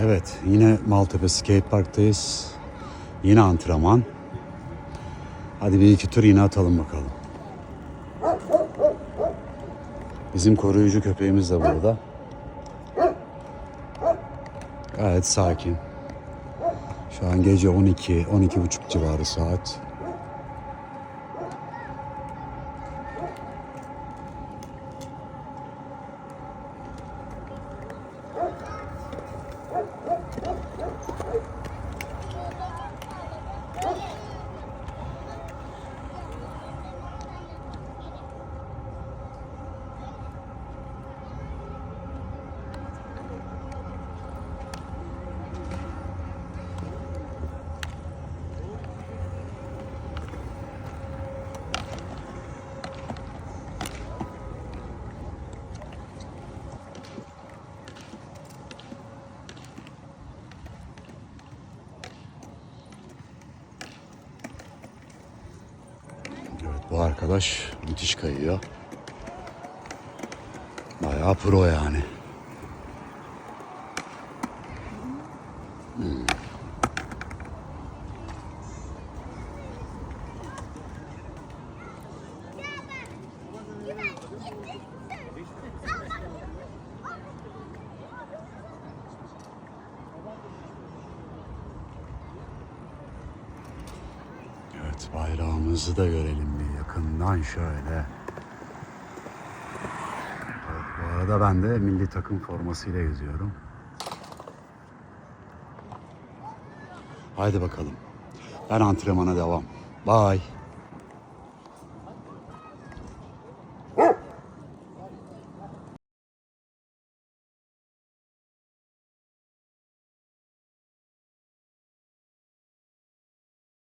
Evet, yine Maltepe Skate Park'tayız. Yine antrenman. Hadi bir iki tur yine atalım bakalım. Bizim koruyucu köpeğimiz de burada. Gayet sakin. Şu an gece 12, 12 buçuk civarı saat. Evet, bu arkadaş müthiş kayıyor. Bayağı pro yani. Evet bayrağımızı da görelim yakından şöyle. Evet, bu arada ben de milli takım formasıyla geziyorum. Haydi bakalım. Ben antrenmana devam. Bye.